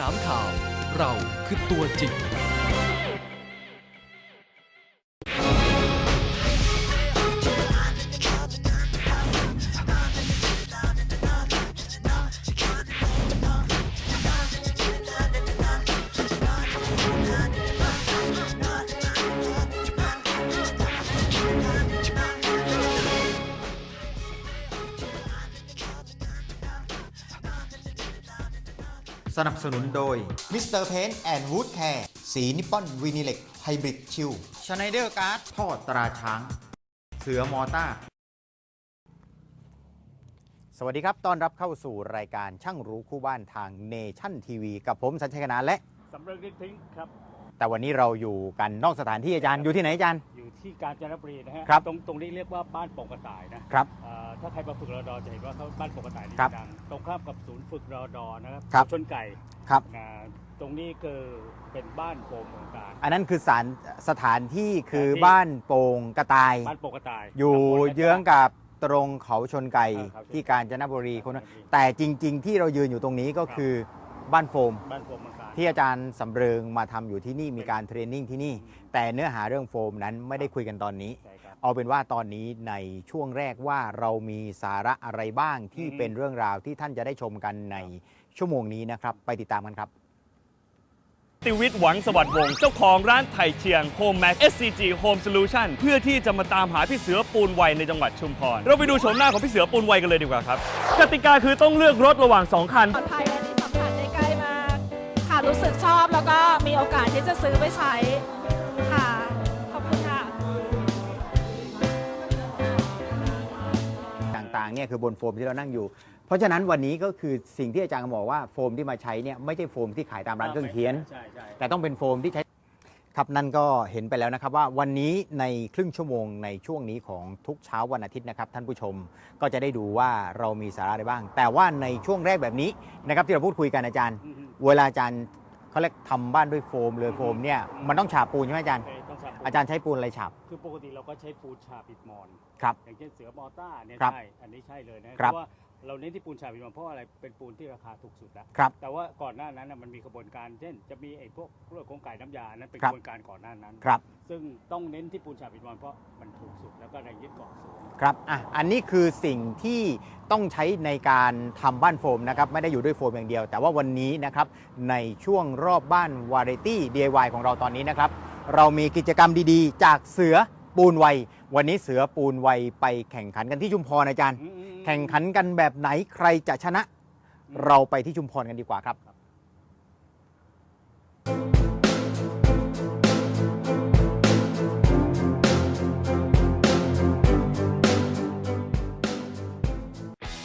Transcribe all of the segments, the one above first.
นามข่าว เราคือตัวจริง สนับสนุนโดย Mr. Paint and Wood Care สีนิปปอนวีนิเล็กไฮบริดชิลชไนเดอร์การ์ดท่อตราช้าง เสือมอต้า สวัสดีครับ ต้อนรับเข้าสู่รายการช่างรู้คู่บ้านทางเนชั่นทีวี กับผมสัญชัยกนานและสำเริงฤทธิ์ทิ้งครับ แต่วันนี้เราอยู่กันนอกสถานที่อาจารย์อยู่ที่ไหนอาจารย์ อยู่ที่กาญจนบุรีนะฮะครับตรงตรงนี้เรียกว่าบ้านโป่งกระต่ายนะครับเอ่อถ้าใครมาฝึกรอดอจะเห็นว่าเขาบ้านโป่งกระต่ายนี่ครับดังตรงข้ามกับศูนย์ฝึกรอดอนะครับครับชนไก่ครับ อ่าตรงนี้คือเป็นบ้านโป่งเมืองการ อันนั้นคือสารสถานที่คือสถานที่ บ้านโป่งกระต่าย บ้านโป่งกระต่ายอยู่ตำบลและเยื้องกับตรงเขาชนไก่ครับ ที่กาญจนบุรีคนครับแต่จริง ๆ ที่เรายืนอยู่ตรงนี้ก็คือบ้านโฟม บ้านโป่งเมืองการ ที่อาจารย์สำเริงมาทำอยู่ที่นี่มีการเทรนนิ่งที่นี่ แต่เนื้อหาเรื่องโฟมนั้นไม่ได้คุยกันตอนนี้ใช่ครับเอาเป็นว่าตอนนี้ในช่วงแรกว่าเรามีสาระอะไรบ้างที่อืมเป็นเรื่องราวที่ท่านจะได้ชมกันในชั่วโมงนี้นะครับ ไปติดตามกันครับ ติวิทย์หวังสวัสดิ์วงศ์เจ้าของร้านไถ่เชียง Home Max SCG Home Solution เพื่อที่จะมาตามหาพี่เสือปูนไวในจังหวัดชุมพรเราไปดูโฉมหน้าของพี่เสือปูนไวกันเลยดีกว่าครับกติกาคือต้องเลือกรถระหว่าง2คัน ปลอดภัย มีโอกาสที่จะซื้อไปใช้ค่ะ ขอบคุณค่ะ ต่างๆเนี่ยคือบนโฟมที่เรานั่งอยู่ เพราะฉะนั้นวันนี้ก็คือสิ่งที่อาจารย์บอกว่าโฟมที่มาใช้เนี่ยไม่ใช่โฟมที่ขายตามร้านเครื่องเขียน ใช่ใช่แต่ต้องเป็นโฟมที่ใช้ครับนั่นก็เห็นไปแล้วนะครับว่าวันนี้ในครึ่งชั่วโมงในช่วงนี้ของทุกเช้าวันอาทิตย์นะครับท่านผู้ชมก็จะได้ดูว่าเรามีสาระอะไรบ้าง แต่ว่าในช่วงแรกแบบนี้นะครับที่เราพูดคุยกันอาจารย์อืมเวลาอาจารย์ เขาเรียกทำบ้านด้วยโฟมเลยโฟมเนี่ยมันต้องฉาบปูนใช่ไหมอาจารย์ๆต้องฉาบปูนอาจารย์ใช้ปูนอะไรฉาบ คือปกติเราก็ใช้ปูนฉาบปิดมอน ครับ อย่างเช่นเสือมอต้าเนี่ยครับใช่ อันนี้ใช่เลยนะครับ เพราะว่า เราเน้นที่ปูนฉาบปิดมอนเพราะอะไรเป็นปูนที่ราคาถูกสุดแล้วครับ แต่ว่าก่อนหน้านั้นน่ะมันมีกระบวนการเช่น จะมีไอ้พวกเรื่องของไก่น้ำยานั้นเป็นครักบ ระบวนการก่อนหน้านั้น ครับ ซึ่งต้องเน้นที่ปูนฉาบปิดมอนเพราะมันถูกสุดแล้วก็แรงยึดเกาะสูง ครับอะอันนี้คือสิ่งที่ต้องใช้ในการทำบ้านโฟมนะครับ ไม่ได้อยู่ด้วยโฟมอย่างเดียว แต่ว่าวันนี้นะครับ ในช่วงรอบบ้านวาไรตี้ DIY ของเราตอนนี้นะครับ เรามีกิจกรรมดีๆ จากเสือปูนไววันนี้เสือปูนไวไปแข่งขันกันที่ชุมพรอาจารย์ แข่งขันกันแบบไหนใครจะชนะ เราไปที่ชุมพรกันดีกว่าครับ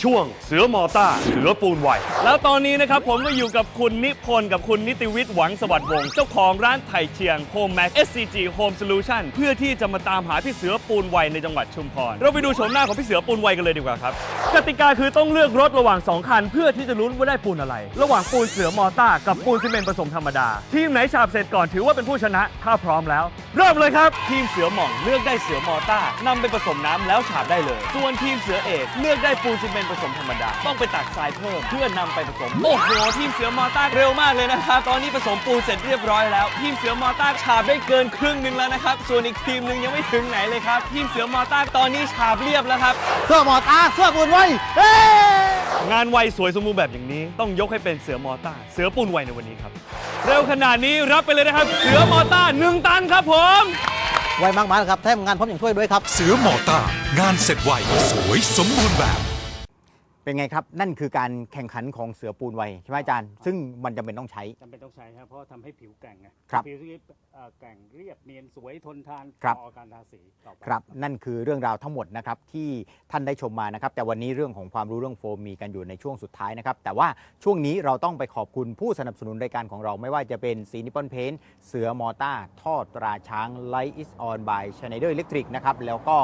ช่วงเสือมอต้าเสือปูนไวแล้วตอนนี้นะครับผมก็อยู่กับคุณนิพนธ์กับคุณนิติวิทย์หวังสวัสดิ์วงศ์เจ้าของร้านไถ่เชียง Home Max SCG Home Solution เพื่อที่จะมาตามหาพี่เสือปูนไวในจังหวัดชุมพรเราไปดูโฉมหน้าของพี่เสือปูนไวกันเลยดีกว่าครับ กติกาคือต้องเลือกรถระหว่าง 2 คัน เพื่อที่จะลุ้นว่าได้ปูนอะไร ระหว่างปูนเสือมอต้ากับปูนซีเมนต์ผสมธรรมดา ทีมไหนฉาบเสร็จก่อนถือว่าเป็นผู้ชนะ ถ้าพร้อมแล้ว เริ่มเลยครับ ทีมเสือหม่องเลือกได้เสือมอต้านำไปผสมน้ำแล้วฉาบได้เลย ส่วนทีมเสือเอกเลือกได้ปูนซีเมนต์ผสมธรรมดา ต้องไปตักทรายเพิ่มเพื่อนำไปผสม โอ้โหทีมเสือมอต้าเร็วมากเลยนะครับ ตอนนี้ผสมปูนเสร็จเรียบร้อยแล้ว ทีมเสือมอต้าฉาบได้เกินครึ่งหนึ่งแล้วนะครับ ส่วนอีกทีมหนึ่งยังไม่ถึงไหนเลยครับ ทีมเสือมอต้าตอนนี้ฉาบเรียบแล้วครับเสือมอตาเสือปูนไวเฮ้งานไวสวยสมบูรณ์แบบอย่างนี้ ต้องยกให้เป็นเสือมอต้า เสือปูนไวในวันนี้ครับ เร็วขนาดนี้รับไปเลยนะครับ เสือมอต้าหนึ่งตันครับผม ไวมากๆครับแถมงานพร้อมอย่างช่วยด้วยครับ เสือมอต้างานเสร็จไว สวยสมบูรณ์แบบ เป็นไงครับ นั่นคือการแข่งขันของเสือปูนไวใช่ไหมอาจารย์ ซึ่งมันจำเป็นต้องใช้ จำเป็นต้องใช้ครับเพราะทำให้ผิวแกร่งไงครับผิวที่เอ่อแกร่งเรียบเนียนสวยทนทานครับ ต่อการทาสีต่อไป ครับ นั่นคือเรื่องราวทั้งหมดนะครับที่ท่านได้ชมมานะครับ แต่วันนี้เรื่องของความรู้เรื่องโฟมมีกันอยู่ในช่วงสุดท้ายนะครับ แต่ว่าช่วงนี้เราต้องไปขอบคุณผู้สนับสนุนรายการของเราไม่ว่าจะเป็นสีนิปปอนเพนเสือมอต้าทอดตราช้างไลท์อิสออนบายชไนเดอร์อิเล็กทริกนะครับ แล้วก็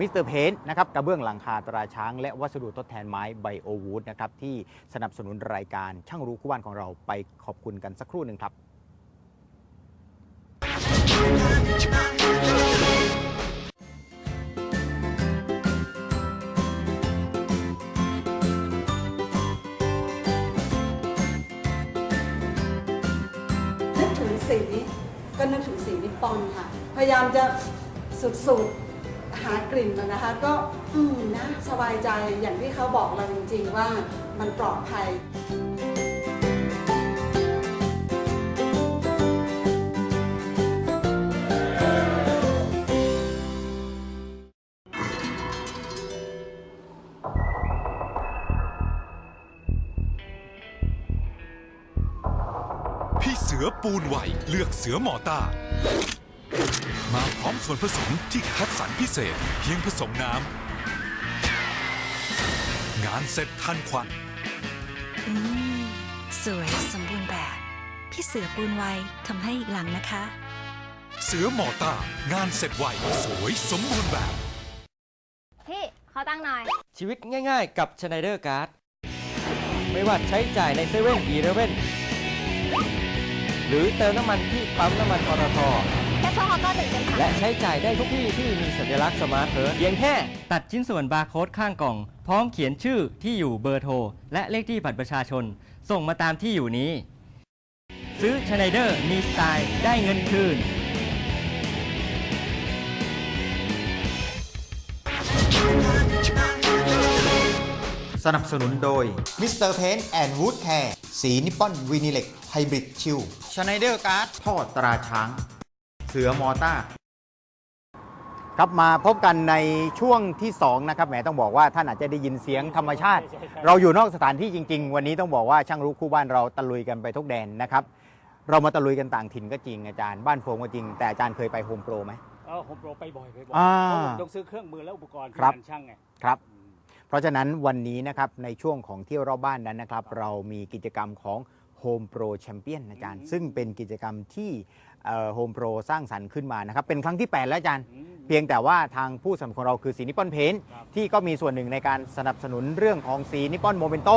มิสเตอร์เพนนะครับกระเบื้องหลังคาตราช้างและวัสดุทดแทนไม้ไบโอวูดนะครับที่สนับสนุนรายการช่างรู้คู่บ้านของเราไปขอบคุณกันสักครู่หนึ่งครับนึกถึงสีก็นึกถึงสีนิปปอนค่ะ พยายามจะสุดๆ หากลิ่นมันนะคะ ก็อืมนะสบายใจอย่างที่เขาบอกเราจริง ๆ ว่ามันปลอดภัยพี่เสือปูนไหวเลือกเสือหมอตา มาพร้อมส่วนผสมที่คัดสรรพิเศษ เพียงผสมน้ำงานเสร็จทันควันอืมสวยสมบูรณ์แบบ พี่เสือปูนไวทำให้อีกหลังนะคะ เสือหมอต้างานเสร็จไวสวยสมบูรณ์แบบ พี่ขอตั้งหน่อย ชีวิตง่ายๆ กับ Schneider Card ไม่ว่าใช้จ่ายในเซเว่นอีเลเว่นหรือเติมน้ำมันที่ปั๊มน้ำมันปตท แค่ช่องออโต้หนึ่งเป็นค่ะและใช้จ่ายได้ทุกที่ที่มีสัญลักษณ์สมาร์ทเพิร์เพียงแค่ตัดชิ้นส่วนบาร์โค้ดข้างกล่อง พร้อมเขียนชื่อที่อยู่เบอร์โทร และเลขที่บัตรประชาชน ส่งมาตามที่อยู่นี้ ซื้อ Schneider มีสไตล์ได้เงินคืนสนับสนุนโดย Mr. Paint and Wood Care สีนิปปอนวีนิเล็กไฮบริดชิลชไนเดอร์การ์ดทอดตราช้างเสือมอต้าครับมาพบกันในช่วงที่2นะครับแหมต้องบอกว่าท่านอาจจะได้ยินเสียงธรรมชาติใช่ใช่เราอยู่นอกสถานที่จริง ๆ วันนี้ต้องบอกว่าช่างรู้คู่บ้านเราตะลุยกันไปทุกแดนนะครับ เรามาตะลุยกันต่างถิ่นก็จริงอาจารย์บ้านโฟมก็จริงแต่อาจารย์เคยไปโฮมโปรไหมเออโฮมโปรไปบ่อยไปบ่อยอ่าเพราะผมต้องซื้อเครื่องมือและอุปกรณ์ครับ งานช่างไง ครับอืมเพราะฉะนั้นวันนี้นะครับในช่วงของเที่ยวรอบบ้านนั้นนะครับ เรามีกิจกรรมของ Home Pro Champion อาจารย์ ซึ่งเป็นกิจกรรมที่ โฮมโปรสร้างสรรค์ขึ้นมานะครับเป็นครั้งที่ 8 แล้วอาจารย์อืมเพียงแต่ว่าทางผู้สนับสนุนของเราคือสีนิปปอนเพนครับที่ก็มีส่วนหนึ่งในการสนับสนุนเรื่องของสีนิปปอนโมเมนโต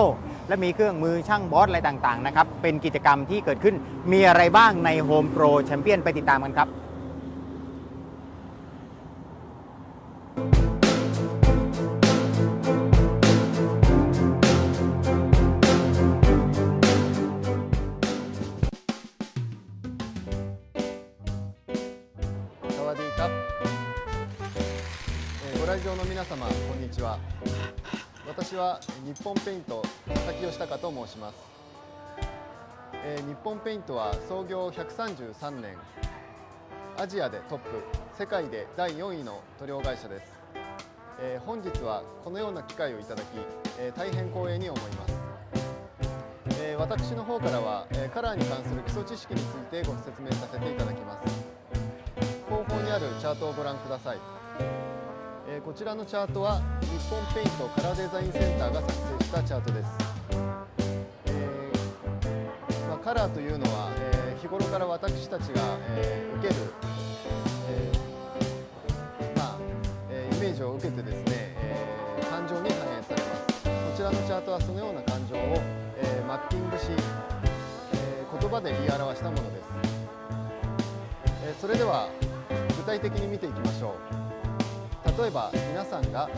และมีเครื่องมือช่างบอสอะไรต่างๆนะครับเป็นกิจกรรมที่เกิดขึ้นมีอะไรบ้างใน Home Pro Champion ไปติดตามกันครับ 日本ペイント佐々木義孝と申します、えー日本ペイントは創業133年アジアでトップ世界で第4位の塗料会社です、えー本日はこのような機会をいただき、えー大変光栄に思います。え私の方からは、えカラーに関する基礎知識についてご説明させていただきます。後方にあるチャートをご覧ください、えーこちらのチャートは日本ペイントカラーデザインセンターが作成したチャートです、えーまあ、カラーというのは、えー日頃から私たちが、え受ける、えまあえイメージを受けてですね、え感情に反映されます。こちらのチャートはそのような感情を、えマッピングし、え言葉で言い表したものです。えそれでは具体的に見ていきましょう。例えば皆さんが、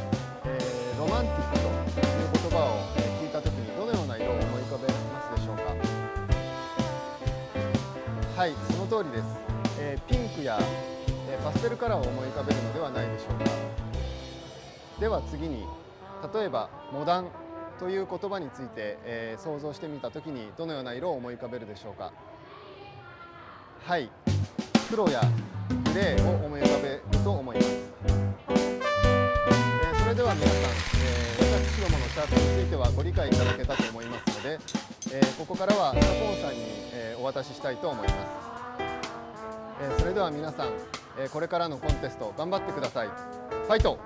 えーロマンティックという言葉を聞いた時にどのような色を思い浮かべますでしょうか？はいその通りです、えーピンクや、えーパステルカラーを思い浮かべるのではないでしょうか？では次に例えばモダンという言葉について、えー想像してみた時にどのような色を思い浮かべるでしょうか？はい黒やグレーを思い浮かべると思います、では皆さん、えー私どものチャートについてはご理解いただけたと思いますので、えーここからは佐藤さんに、えーお渡ししたいと思います、えーそれでは皆さん、えーこれからのコンテスト頑張ってください。ファイト！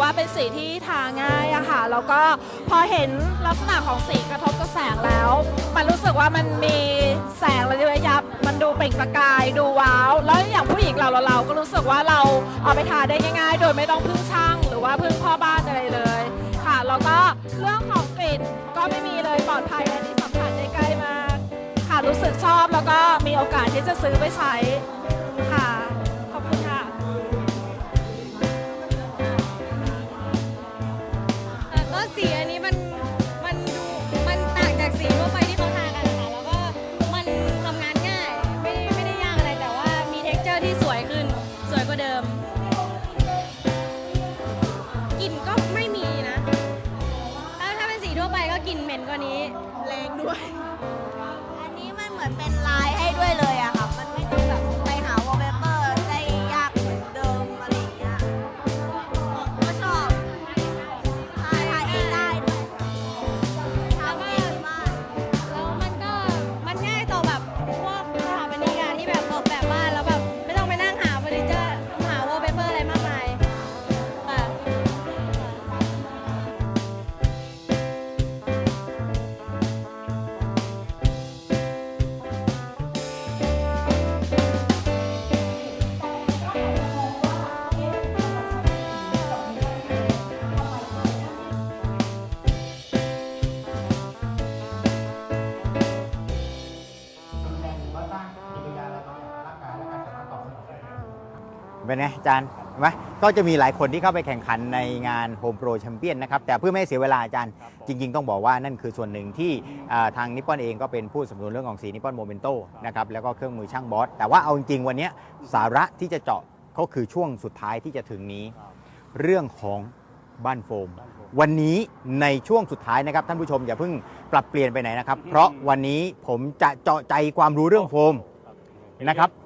ว่าเป็นสีที่ทาง่ายอะค่ะ แล้วก็พอเห็นลักษณะของสีกระทบกับแสงแล้ว มันรู้สึกว่ามันมีแสงระยับ มันดูเปล่งประกายดูว้าว แล้วอย่างผู้หญิงเราเราเราก็รู้สึกว่าเราเอาไปทาได้ง่าย ๆ โดยไม่ต้องพึ่งช่าง หรือว่าพึ่งพ่อบ้านอะไรเลยค่ะ แล้วก็เรื่องของกลิ่นก็ไม่มีเลยปลอดภัยอันนี้สัมผัสได้ใกล้มากค่ะรู้สึกชอบแล้วก็มีโอกาสที่จะซื้อไปใช้ นไงอาจารย์เห็นไหมก็จะมีหลายคนที่เข้าไปแข่งขันในงานโฮมโปรแชมเปี้ยนนะครับ แต่เพื่อไม่ให้เสียเวลาอาจารย์ จริง ๆ ต้องบอกว่านั่นคือส่วนหนึ่งที่อ่าทางนิปปอนเองก็เป็นผู้สนับสนุนเรื่องของสีนิปปอนโมเมนโตนะครับแล้วก็เครื่องมือช่างบอส แต่ว่าเอาจริงๆวันเนี้ยสาระที่จะเจาะก็คือช่วงสุดท้ายที่จะถึงนี้ เรื่องของบ้านโฟม วันนี้ในช่วงสุดท้ายนะครับ ท่านผู้ชมอย่าเพิ่งปรับเปลี่ยนไปไหนนะครับ เพราะวันนี้ผมจะเจาะใจความรู้เรื่องโฟมนะครับเป็นเรื่อง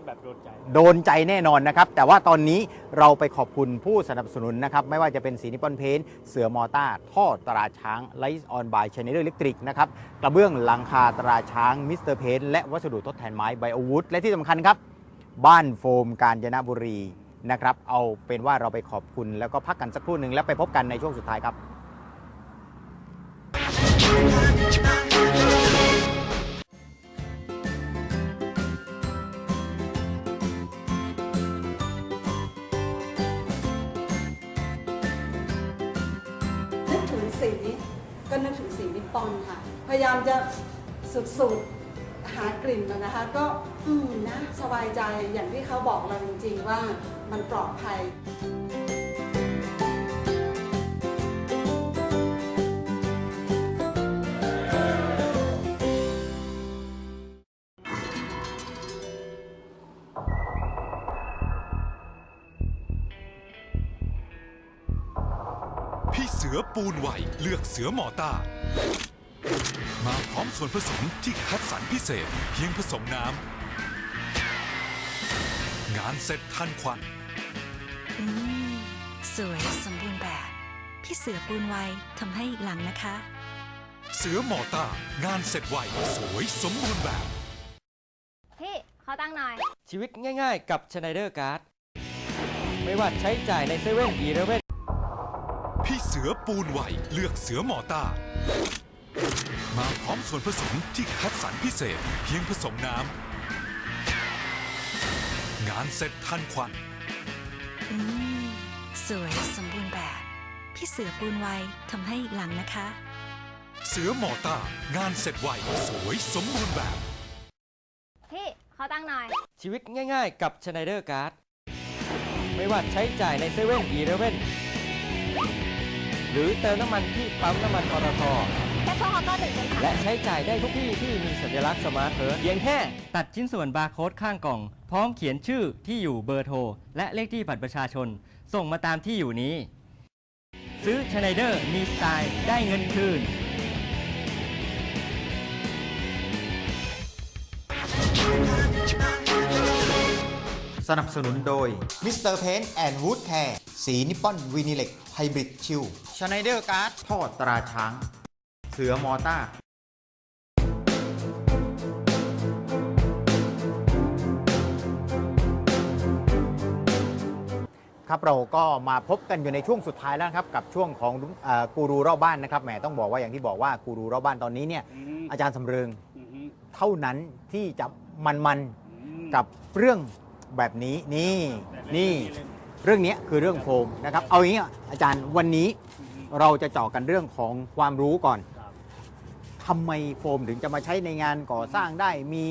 ที่แบบโดนใจ โดนใจแน่นอนนะครับ แต่ว่าตอนนี้เราไปขอบคุณผู้สนับสนุนนะครับ ไม่ว่าจะเป็นสีนิปอนเพนเสือมอต้า ท่อตราช้างไลท์ออนบายชเนเดอร์อิเล็กทริกนะครับ กระเบื้องหลังคาตราช้างมิสเตอร์เพนและวัสดุทดแทนไม้ไบโอวูดและที่สำคัญครับ บ้านโฟมกาญจนบุรีนะครับ เอาเป็นว่าเราไปขอบคุณแล้วก็พักกันสักครู่หนึ่งแล้วไปพบกันในช่วงสุดท้ายครับ ปอนค่ะ พยายามจะสุดๆหากลิ่นมันนะคะ ก็อืมนะสบายใจอย่างที่เขาบอกเราจริงๆว่ามันปลอดภัย สือปูนไหวเลือกเสือมอต้า มาพร้อมส่วนผสมที่คัดสรรพิเศษ เพียงผสมน้ำ งานเสร็จทันควัน อืม สวยสมบูรณ์แบบ พี่เสือปูนไวทำให้อีกหลังนะคะ เสือมอต้างานเสร็จไวสวยสมบูรณ์แบบ พี่ขอตั้งค์หน่อย ชีวิตง่ายๆ กับ Schneider Card ไม่ว่าใช้จ่ายในเซเว่นอีเลเว่นพี่เสือปูนไหวเลือกเสือมอต้า มาพร้อมส่วนผสมที่คัดสรรพิเศษ เพียงผสมน้ำ งานเสร็จทันควัน อืม สวยสมบูรณ์แบบ พี่เสือปูนไวทำให้อีกหลังนะคะ เสือมอต้างานเสร็จไวสวยสมบูรณ์แบบ พี่ขอตั้งค์หน่อย ชีวิตง่ายๆ กับ Schneider Card ไม่ว่าใช้จ่ายในเซเว่นอีเลเว่น หรือเติมน้ำมันที่ปั๊มน้ำมันปตทแค่โซฮอตก็หนึ่งเป็นพันและใช้จ่ายได้ทุกที่ที่มีสัญลักษณ์สมาร์ทเพิร์เพียงแค่ตัดชิ้นส่วนบาร์โค้ดข้างกล่อง พร้อมเขียนชื่อที่อยู่เบอร์โทร และเลขที่บัตรประชาชน ส่งมาตามที่อยู่นี้ ซื้อชไนเดอร์มีสไตล์ได้เงินคืนสนับสนุนโดย Mr. Paint and Wood Care สีนิปปอนวีนิเล็กไฮบริดชิลชไนเดอร์การ์ดทอดตราช้าง เสือมอต้า ครับเราก็มาพบกันอยู่ในช่วงสุดท้ายแล้วนะครับ กับช่วงของเอ่อกูรูรอบบ้านนะครับแหมต้องบอกว่าอย่างที่บอกว่ากูรูรอบบ้านตอนนี้เนี่ยอืมอาจารย์สำเริงอือฮึเท่านั้นที่จะมันมันอืมๆกับเรื่องแบบนี้นี่แต่เล่นี่ เรื่องนี้คือเรื่องโฟมนะครับ เอาอย่างนี้อาจารย์วันนี้เราจะเจาะกันเรื่องของความรู้ก่อนทำไมโฟมถึงจะมาใช้ในงานก่อสร้างได้มี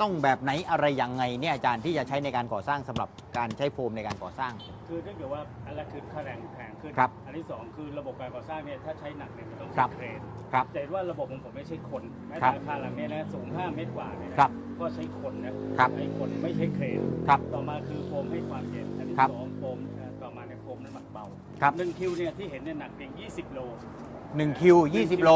ต้องแบบไหนอะไรยังไงเนี่ยอาจารย์ที่จะใช้ในการก่อสร้างสำหรับการใช้โฟมในการก่อสร้าง คือถ้าเกิดว่าอันแรกคือค่าแรงแพง ขึ้น ครับอันที่สองคือระบบการก่อสร้างเนี่ยถ้าใช้หนักเนี่ยมันต้องครัใช้บ เครนครับแต่ว่าระบบของผมไม่ใช่คนแม้ครัแต่บอาคารหลังเนี้นะสูง 5 เมตรกว่าเนี่ยนะครับก็ใช้คนนะครับใช้คนไม่ใช่เครนครับต่อมาคือโฟมให้ความเย็นอันที่ครับสองโฟมเอ่อต่อมาเนี่ยโฟมน้ำหนักเบาครับ หนึ่งคิวเนี่ยที่เห็นเนี่ยหนักเพียง 20 โล1คิว20โล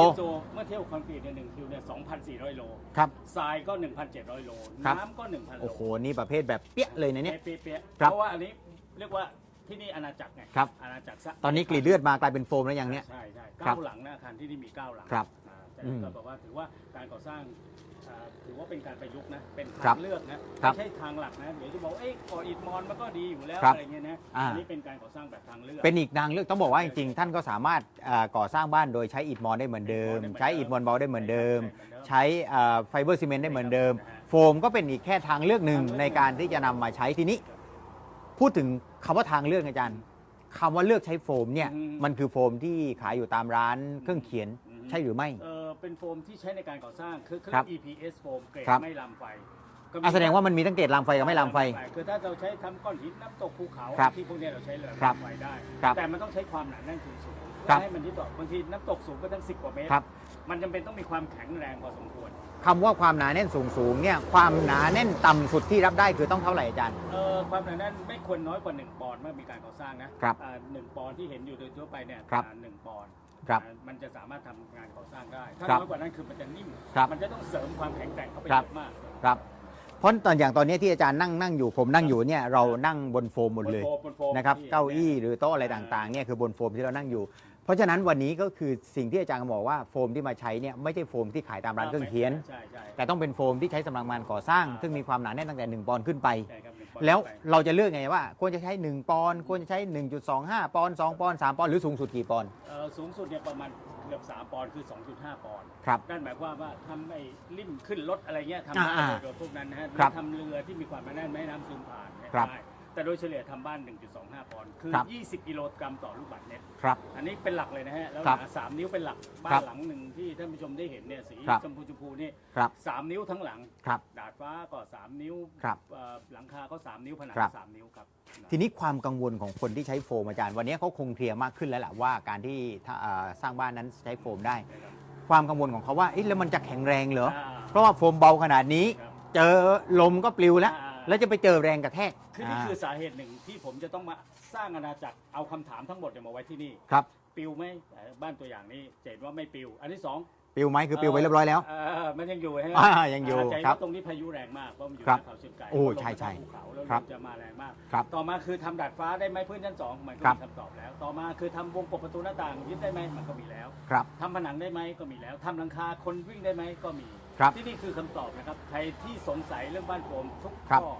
เมื่อเทียบกับคอนกรีตเนี่ยหนึ่งคิวเนี่ย2,400 โลครับ ทรายก็ 1,700 โล ครับ น้ำก็ 1,000 โล โอ้โห นี่ประเภทแบบเปี้ยเลยนะเนี่ย เป๊ะๆครับเพราะว่าอันนี้เรียกว่า ที่นี่อาณาจักรไงครับ อาณาจักรซะตอนนี้กรีดเลือดมากลายเป็นโฟมแล้วอย่างเนี้ย ใช่ใช่ครัเก้าบหลังนะอาคารที่นี่มีเก้าหลังครับอ่าแต่อืมก็บอกว่าถือว่าการก่อสร้างอ่าถือว่าเป็นการประยุกต์นะเป็นครัทาบงเลือกนะครับไม่ใช่ทางหลักนะเดี๋ยวจะบอกว่าเอ้ยก่ออิฐมอนมันก็ดีอยู่แล้วครับอะไรเงี้ยนะอ่า อันนี้เป็นการก่อสร้างแบบทางเลือก เป็นอีกทางเลือกต้องบอกว่าจริงๆท่านก็สามารถเอ่อก่อสร้างบ้านโดยใช้อิฐมอนได้เหมือนเดิม ใช้อิฐมอนเบาได้เหมือนเดิม ใช้เอ่อไฟเบอร์ซีเมนต์ได้เหมือนเดิม โฟมก็เป็นอีกแค่ทางเลือกหนึ่งในการที่จะนำมาใช้ทีนี้ พูดถึงคำว่าทางเลือกอาจารย์คำว่าเลือกใช้โฟมเนี่ย อืม มันคือโฟมที่ขายอยู่ตามร้านเครื่องเขียนใช่หรือไม่ เออเป็นโฟมที่ใช้ในการก่อสร้างคือคือ ครับ EPS โฟมเกรดครับ ไม่ลามไฟก็มีอะแสดงว่ามันมีทั้งเกรดลามไฟกับไม่ลามไฟ คือถ้าเราใช้ทำก้อนหินน้ำตกภูเขาครับที่พวกเนี้ยเราใช้เลยครับลามไฟได้ ครับแต่มันต้องใช้ความหนาแน่นสูงสูงครับให้มันที่ต่อบางทีน้ำตกสูงก็ตั้ง10กว่าเมตร ครับ มันจำเป็นต้องมีความแข็งแรงพอสมควร คำว่าความหนาแน่นสูงสูงๆเนี่ยความหนาแน่นต่ำสุดที่รับได้คือต้องเท่าไหร่อาจารย์ เอ่อความหนาแน่นไม่ควรน้อยกว่า 1 ปอนด์เมื่อมีการก่อสร้างนะครับอ่าหนึ่งปอนด์ที่เห็นอยู่โดยทั่วไปเนี่ยครับ อ่าหนึ่งปอนด์ครับ อ่ามันจะสามารถทำงานก่อสร้างได้ ถ้าครับน้อยกว่านั้นคือมันจะนิ่ม ครับมันจะต้องเสริมความแข็งแกร่งเข้าไปครับ เยอะมากครับเพราะตอนอย่างตอนนี้ที่อาจารย์นั่งนั่งอยู่ผมนั่งอยู่เนี่ยเรานั่งบนโฟมหมดเลยบนโฟมบนโฟมนะครับที่เก้าอี้หรือโต๊ะอะไรต่างๆเนี่ยคือบนโฟมที่เรานั่งอยู่ เพราะฉะนั้นวันนี้ก็คือสิ่งที่อาจารย์บอกว่าโฟมที่มาใช้เนี่ยไม่ใช่โฟมที่ขายตามร้านเครื่องเขียน ใช่ใช่แต่ต้องเป็นโฟมที่ใช้สำหรับงานก่อสร้าง ซึ่งมีความหนาแน่นตั้งแต่ 1 ปอนด์ขึ้นไป ใช่ครับหนึ่งปอนด์แล้วขึ้นไปเราจะเลือกไงว่า ควรจะใช้ 1 ปอนด์ควรจะใช้ 1.25 ปอนด์2ปอนด์3ปอนด์หรือสูงสุดกี่ปอนด์เอ่อสูงสุดเนี่ยประมาณเกือบ3ปอนด์คือ 2.5 ปอนด์ครับ นั่นหมายความว่าทำไอ้ลิ่มขึ้นรถอะไรเงี้ยทำอ่าได้อ่าโดยพวกนั้นนะฮะหรือครับทำเรือที่มีความหนาแน่นไม่ให้น้ำซึมผ่านเนี่ยครับ ได้ แต่โดยเฉลี่ยทำบ้าน 1.25 ปอนด์คือ ครับ 20 กิโลกรัมต่อลูกบาศก์เมตร ครับ อันนี้เป็นหลักเลยนะฮะ แล้วครับหนาสามนิ้วเป็นหลัก บ้าครันบหลังหนึ่งที่ท่านผู้ชมได้เห็นเนี่ยสีครับ ชมพูชมพูนี่ครับสามนิ้วทั้งหลัง ครับ ดาดฟ้าก็สามนิ้วครับเอ่อหลังคาก็สามนิ้วผนังครับ ก็สามนิ้วครับทีนี้ความกังวลของคนที่ใช้โฟมอาจารย์ วันนี้เขาคงเคลียร์มากขึ้นแล้วแหละว่าการที่ถ้าอ่าสร้างบ้านนั้นใช้โฟมได้ ความกังวลของเขาว่าเอ๊ะแล้วมันจะแข็งแรงเหรออ่าเพราะว่าโฟมเบาขนาดนี้ ครับ เจอลมก็ปลิวแล้ว อ่า แล้วจะไปเจอแรงกระแทกคือนี่าคือสาเหตุหนึ่งที่ผมจะต้องมาสร้างอาณาจักรเอาคำถามทั้งหมดเนี่ยมาไว้ที่นี่ ครับ ปิวไหมเอ่อบ้านตัวอย่างนี้จะเห็นว่าไม่ปิว อันที่สอง ปลิวไหมคือปลิวไปเรียบร้อยแล้วเมันยังอยู่ใช่ไหมอ่ายังอยู่าจะเห็นครับว่าตรงนี้พายุแรงมากเพราะมันอยู่ครับในเขาเชียงไก่โอ้ลมใช่ใช่มาจากภูเขาแล้วครับลมจะมาแรงมาก ครับต่อมาคือทำดาดฟ้าได้ไหมพื้นชั้นสองมันก็ครับ มีคำตอบแล้ว ต่อมาคือทำวงกบประตูหน้าต่างยึดได้ไหมมันก็มีแล้วครับ ทำผนังได้ไหมก็มีแล้วทำหลังคาคนวิ่งได้ไหมก็มี ครับที่นี่คือคำตอบนะครับใครที่สงสัยเรื่องบ้านโฟมทุกครับ ข้อ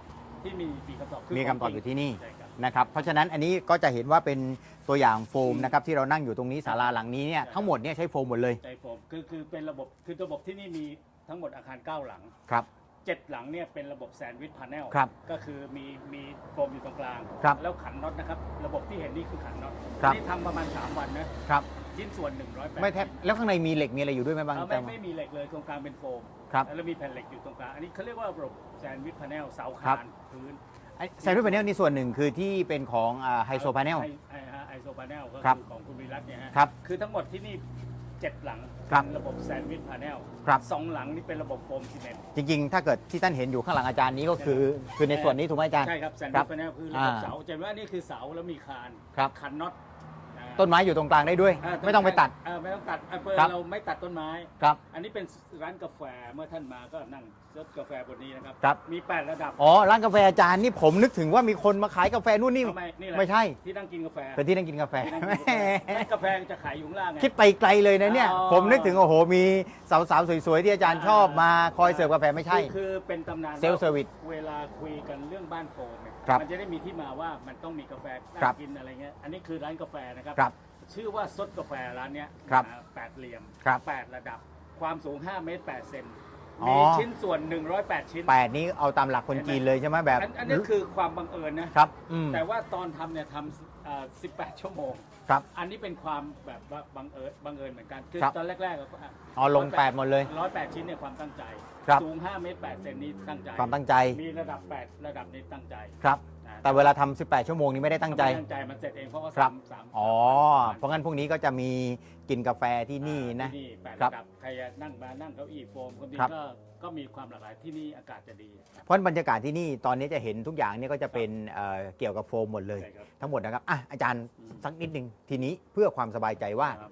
ที่มีมีคำตอบมีคำตอบอยู่ที่นี่ ใช่ครับ นะครับเพราะฉะนั้นอันนี้ก็จะเห็นว่าเป็นตัวอย่างโฟมนะครับที่เรานั่งอยู่ตรงนี้ศาลาหลังนี้เนี่ยทั้งหมดเนี่ยใช้โฟมหมดเลยใจโฟมคือคือเป็นระบบคือระบบที่นี่มีทั้งหมดอาคาร 9 หลัง ครับเจ็ดหลังเนี่ยเป็นระบบแซนด์วิชพาร์เนลครับก็คือมีมีโฟมอยู่ตรงกลาง ครับแล้วขันน็อตนะครับระบบที่เห็นนี่คือขันน็อตครับ นี่ทำประมาณ 3 วันนะครับชิ้นส่วน 100ไม่แทบแล้วข้างในมีเหล็กมีอะไรอยู่ด้วยไหมบางไม่จังหวะไม่มีเหล็กเลยตรงกลางเป็นโฟม ครับแล้วมีแผ่นเหล็กอยู่ตรงกลางอันนี้เขาเรียกว่าระบบแซนด์วิชพาร์เนลเสาครัคาบนพื้นไอ้ แซนด์วิชแพนเนลนี่ส่วนหนึ่งคือที่เป็นของไฮโซพาเนล ไอไอโซพาเนลก็ครับ คือของคุณวิรัตเนี่ยฮะครับ คือทั้งหมดที่นี่เจ็ดหลังครับเป็นระบบแซนด์วิชพาร์เนลครับ สองหลังนี่เป็นระบบโฟมซีเมนต์จริงๆ ถ้าเกิดที่ท่านเห็นอยู่ข้างหลังอาจารย์นี้ก็คือคือในส่วนนี้ถูกไหมอาจารย์ ใช่ครับแซนด์ควิรัชพาร์เนลคือระอ่าบบเสาจะเห็นว่านี่คือเสาแล้วมีคานครับขันน็อตอ่า ต้นไม้อยู่ตรงกลางได้ด้วยาไม่ต้องไปตัด เออไม่ต้องตัดอะเพื่อครับ เราไม่ตัดต้นไม้ ครับ อันนี้เป็นร้านกาแฟเมื่อท่านมาก็นั่งรสกาแฟบนนี้นะครับ ครับ มี8ระดับอ๋อร้านกาแฟอาจารย์นี่ผมนึกถึงว่ามีคนมาขายกาแฟนู่นนี่ ทำไมนี่แหละไม่ใช่ ที่นั่งกินกาแฟเป็นที่นั่งกินกาแฟที่นั่งกินกาแฟร้านกาแฟจะขายอยู่ข้างล่างไง คิดไปไกลเลยนะเนี่ย อ๋อ ผมนึกถึงโอ้โหมีสาวๆสวยๆที่อาจารย์ชอบมาคอยเสิร์ฟกาแฟไม่ใช่ คือคือเป็นตำนานเซลล์เซอร์วิสเวลาคุยกันเรื่องบ้านโฟมเนี่ย ครับมันจะได้มีที่มาว่ามันต้องมีกาแฟนั่ครับงกินอะไรเงี้ย อันนี้คือร้านกาแฟนะครับ ครับชื่อว่าซดกาแฟร้านเนี้ยครับนะแปดเหลี่ยมครับแปดระดับ ความสูง 5 เมตร 8 เซน อ๋อ มีชิ้นส่วน 108 ชิ้น แปดนี้เอาตามหลักคนจีนเลยใช่ไหมแบบอันอันนี้คือความบังเอิญนะ ครับอืมแต่ว่าตอนทำเนี่ยทำเอ่อ18 ชั่วโมง ครับ อันนี้เป็นความแบบว่าบังเอิญบังเอิญเหมือนกันคือครับ ตอนแรกๆก็อ๋อลงแปดหมดเลย ร้อยแปดชิ้นเนี่ยความตั้งใจ ครับ สูง5เมตร8เซนนี่ตั้งใจ ความตั้งใจมีระดับ 8 ระดับนี้ตั้งใจ ครับอ่า แต่เวลาทำ18 ชั่วโมงนี้ไม่ได้ตั้งใจไม่ตั้งใจมันเสร็จเองเพราะว่าครับสามสามอ๋อ เพราะงั้นพวกนี้ก็จะมีกินกาแฟที่นี่นะ ที่นี่แปดครัระบดับใครจะนั่งมานั่งเก้าอี้โฟมคนดีครับ ก็ก็มีความหลากหลายที่นี่อากาศจะดีเพราะบรรยากาศที่นี่ตอนนี้จะเห็นทุกอย่างเนี่ยก็จะเป็นเอ่อเกี่ยวกับโฟมหมดเลย ใช่ครับ ทั้งหมดนะครับอะอาจารย์สักนิดนึงทีนี้เพื่อความสบายใจว่า ค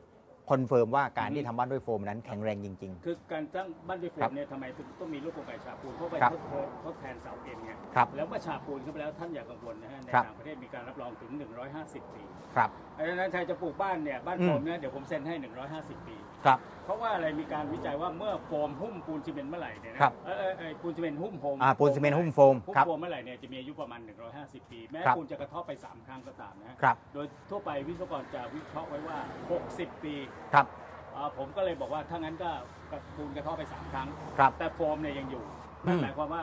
อนเฟิร์มว่าการที่ทำบ้านด้วยโฟมนั้นแข็งแรงจริง คือการตั้งบ้านด้วยโฟครัมบเนี่ยทำไมถึงต้องมีลูกกรงไก่ฉาบปูนเพราะไปครับ ทดแทนทดแทนเสาเอ็นไงครับ แล้วเมื่อฉาบปูนขึ้นไปแล้วท่านอย่ากังวลนะฮะในครับ ต่างประเทศมีการรับรองถึง 150 ปีๆครับเพราะฉะนั้นใครจะปลูกบ้านเนี่ยบ้านอืมโฟมเนี่ยเดี๋ยวผมเซ็นให้ 150 ปี ครับ เพราะว่าอะไรมีการวิจัยว่าเมื่อโฟมหุ้มปูนซีเมนต์เมื่อไหร่เนี่ยนะครับเออเออเออปูนซีเมนต์หุ้มโฟมอ่าปูนซีเมนต์หุ้มโฟมหุ้มครับ โฟมเมื่อไหร่เนี่ยจะมีอายุประมาณ 150 ปี แม้ครับ ปูนจะกระเทาะไป 3 ครั้งก็ตามนะฮะครับ โดยทั่วไปวิศวกรจะวิเคราะห์ไว้ว่า 60 ปีครับ อ่าผมก็เลยบอกว่าถ้างั้นก็กับปูนกระเทาะไป 3 ครั้ง ครับ แต่โฟมเนี่ยยังอยู่อืนั่นมหมายความว่า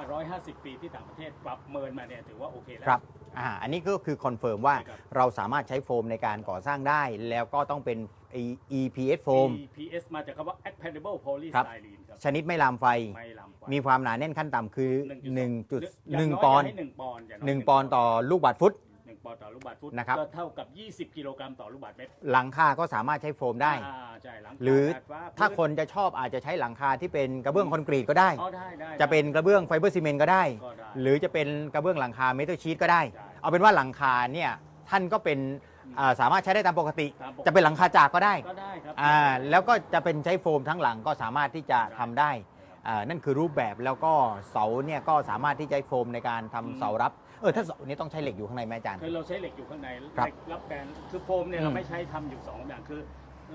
150 ปีที่ต่างประเทศปรับเมินมาเนี่ยถือว่าโอเคแล้ว ครับ อ่าอันนี้ก็คือคอนเฟิร์มว่าใช่ครับ เราสามารถใช้โฟมในการก่อสร้างได้ แล้วก็ต้องเป็น E- EPS โฟม EPS มาจากคำว่า expandable ครับ polystyrene ครับชนิดไม่ลามไฟ ไม่ลามไฟมีความหนาแน่นขั้นต่ำคืออย่างน้อย1.1ปอนด์ให้หนึ่งปอนด์อย่างน้อยหนึ่งปอนด์ต่อลูกบาทฟุตหนึ่ง ปอนด์ต่อลูกบาศก์ฟุตนะครับ ก็เท่ากับ 20 กิโลกรัมต่อลูกบาศก์เมตรหลังคาก็สามารถใช้โฟมได้ อ่าใช่หลังคาหรือดฟ้ถ้าพื้คนจะชอบอาจจะใช้หลังคาที่เป็นกระเบื้องคอนกรีตก็ได้ อ๋อได้ได้จะเป็นกระเบื้องไฟเบอร์ซีเมนต์ก็ได้ ก็ได้ หรือจะเป็นกระเบื้องหลังคาเมทัลชีตก็ได้ ใช่เอาเป็นว่าหลังคาเนี่ยท่านก็เป็นอ่าสามารถใช้ได้ตามปกติ ตามปกติ จะเป็นหลังคาจากก็ได้ก็ได้ครับอ่าแล้วก็จะเป็นใช้โฟมทั้งหลังก็สามารถที่จะทำได้อ่า นั่นคือรูปแบบแล้วก็เสาเนี่ยก็สามารถที่จะใช้โฟมในการทำเสารับ เออถ้าเสานี้ต้องใช้เหล็กอยู่ข้างในไหมอาจารย์ คือเราใช้เหล็กอยู่ข้างในครับเหล็กรับแกนคือโฟมเนี่ยอืมเราไม่ใช้ทำอยู่สองอย่างคือ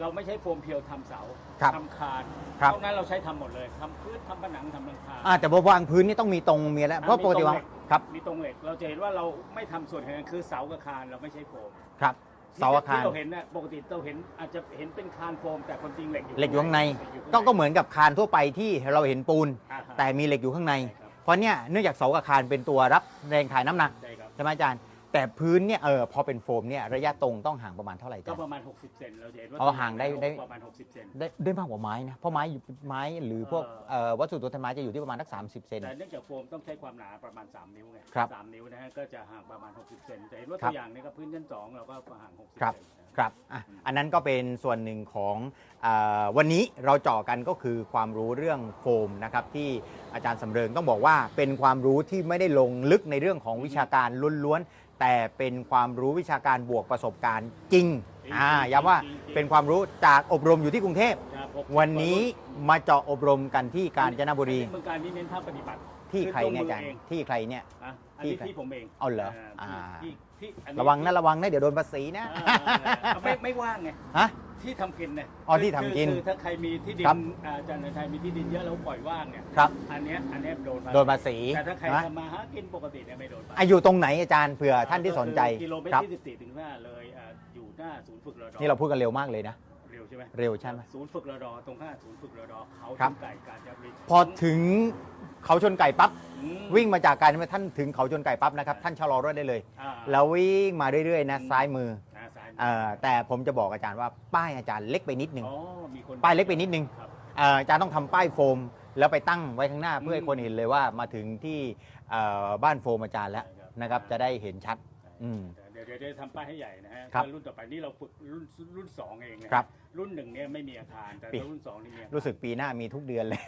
เราไม่ใช้โฟมเพียวทำเสาครับทำคานครับ เพราะนั้นเราใช้ทำหมดเลยทำพื้นทำผนังทำหลังคา อ่าแต่พอวางพื้นนี่ต้องมีตรงมีแล้วเพราะปกติวางครับมีตรงเหล็กเราจะเห็นว่าเราไม่ทำส่วนแข่งคือเสากับคานเราไม่ใช้โฟม ครับ เสาอาคาร ที่เราเห็นน่ะปกติเราเห็นอาจจะเห็นเป็นคานโฟมแต่ความจริงเหล็กอยู่เหล็กอยู่ข้างในเหล็กอยู่ข้างก็ก็เหมือนกับคานทั่วไปที่เราเห็นปูน อ่าฮะแต่มีเหล็กอยู่ข้างใน ใช่ครับเพราะเนี่ยเนื่องจากเสากับคานเป็นตัวรับแรงถ่ายน้ำหนัก ใช่ครับ ใช่ไหมอาจารย์ แต่พื้นเนี่ยเออพอเป็นโฟมเนี่ยระยะตรงต้องห่างประมาณเท่าไหร่อาก็จารย์ประมาณ 60 เซนเราจะเห็นว่าอ๋อห่างได้ได้ ประมาณ 60 เซน ได้ได้มากกว่าไม้นะเพราะไม้อยู่ไม้หรือพวกเอ่อวัสดุตัวทนไม้จะอยู่ที่ประมาณสัก30 เซน แต่เนื่องจากโฟมต้องใช้ความหนาประมาณ 3 นิ้วไงครับสามนิ้วนะฮะก็จะห่างประมาณ 60 เซนจะเห็นว่าครัตับวอย่างนี้ก็พื้นชั้น2เราก็ห่าง 60ครับเซนครับอะอันนั้นก็เป็นส่วนหนึ่งของเออวันนี้เราเจาะกันก็คือความรู้เรื่องโฟมนะครับที่อาจารย์สำเริงต้องบอกว่าเป็นความรู้ที่ไม่ได้ลงลึกในเรื่องของวิชาการล้วนๆ แต่เป็นความรู้วิชาการบวกประสบการณ์จริงอ่าย้ำว่าเป็นความรู้จากอบรมอยู่ที่กรุงเทพ ครับผมวันนี้มาเจาะอบรมกันที่กาญจนบุรีเมืองการนี้เน้นภาคปฏิบัติที่ใครอเนี่ยตัวอาจารย์มืงที่ใครเนี่ย อะอันที่นี้ใครที่ผมเองเอาเหรอที่อ่า ที่ที่อัระวังนะระวังนะเดี๋ยวโดนภาษีนะ อ่าอ่าไม่ไม่ว่างไง ฮะ ที่ทำกินเนี่ยอ๋อที่ทำกินคือคือถ้าใครมีที่ดิครันบอ่าอาจารย์ชัยมีที่ดินเยอะแล้วปล่อยว่างเนี่ยครับ อันเนี้ยอันเนี้ยโดนโดนภาษีแต่ถ้าใครนะทำมาหากินปกติเนี่ยไม่โดนภาษีอะอยู่ตรงไหนอาจารย์เผื่อท่านที่สนใจก็คือกิโลเมตรครับ ที่ 14 ถึง5เลยอ่าอยู่หน้าศูนย์ฝึกรอดอนี่เราพูดกันเร็วมากเลยนะ เร็วใช่ไหมเร็วใช่ไหม ศูนย์ฝึกรอดอตรงข้างศูนย์ฝึกรอดอเขาครับชนไก่การจะมีพอถึงเขาชนไก่ปั๊บอืมวิ่งมาจากการที่ท่านถึงเขาชนไก่ปั๊บนะครับ ท่านชะลอรถได้เลยอ่าแล้ววิ่งมาเรื่อยๆนะซ้ายมืออ่าซ้ายมือ เอ่อแต่ผมจะบอกอาจารย์ว่าป้ายอาจารย์เล็กไปนิดนึง อ๋อมีคนป้ายเล็กไปนิดนึง ครับ เอ่ออาจารย์ต้องทำป้ายโฟม แล้วไปตั้งไว้ข้างหน้าอืมเพื่อให้คนเห็นเลยว่ามาถึงที่เอ่อบ้านโฟมอาจารย์แล้วใช่ครับ นะครับ จะได้เห็นชัด อืมเดี๋ยวเดี๋ยวจะทำป้ายให้ใหญ่นะฮะครับรุ่นต่อไปนี่เราฝึกรุ่นรุ่นสองเองนะครับรุ่นหนึ่งเนี่ยไม่มีอาคาร แต่ปีรุ่นสองนี่มีอาคารรู้สึกปีหน้ามีทุกเดือนเลย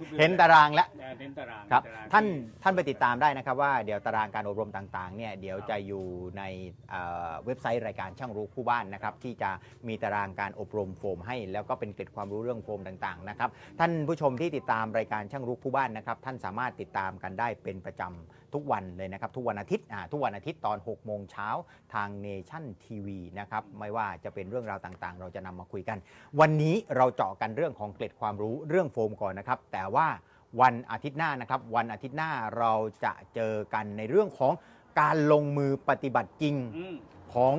ทุกดือเห็นตารางแล้ว เออเห็นตารางครับตาราง ท่านที่ท่านไปติดตามได้นะครับว่าเดี๋ยวตารางการอบรมต่างๆเนี่ยเดี๋ยวจะอยู่ในเอ่อเว็บไซต์รายการช่างรู้คู่บ้านนะครับที่จะมีตารางการอบรมโฟมให้ แล้วก็เป็นเกร็ดความรู้เรื่องโฟมต่างๆนะครับท่านผู้ชมที่ติดตามรายการช่างรู้คู่บ้านนะครับท่านสามารถติดตามกันได้เป็นประจำทุกวันเลยนะครับทุกวันอาทิตย์อ่าทุกวันอาทิตย์ตอน6โมงเช้าทางเนชั่นทีวีนะครับไม่ว่าจะเป็นเรื่องราวต่างๆ เราจะนำมาคุยกัน วันนี้เราเจาะกันเรื่องของเกร็ดความรู้เรื่องโฟมก่อนนะครับ แต่ว่าวันอาทิตย์หน้านะครับ วันอาทิตย์หน้าเราจะเจอกันในเรื่องของการลงมือปฏิบัติจริงอืมของ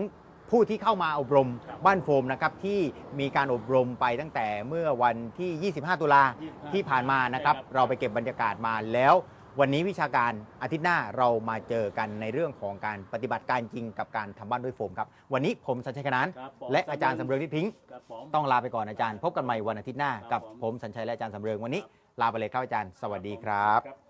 ผู้ที่เข้ามาอบรมครับบ้านโฟมนะครับที่มีการอบรมไปตั้งแต่เมื่อวันที่ 25 ตุลา25ที่ผ่านมานะครับใช่ครับ เราไปเก็บบรรยากาศมาแล้ว วันนี้วิชาการอาทิตย์หน้าเรามาเจอกันในเรื่องของการปฏิบัติการจริงกับการทำบ้านด้วยโฟมครับ วันนี้ผมสัญชัยขนานครับผมและอาจารย์สำเริงนิดพิงค์ครับผม ต้องลาไปก่อนอาจารย์ พบกันใหม่วันอาทิตย์หน้าครักับบผมผมสัญชัยและอาจารย์สำเริงวันนี้ ลาไปเลยครับอาจารย์ สวัสดีครับ ครับ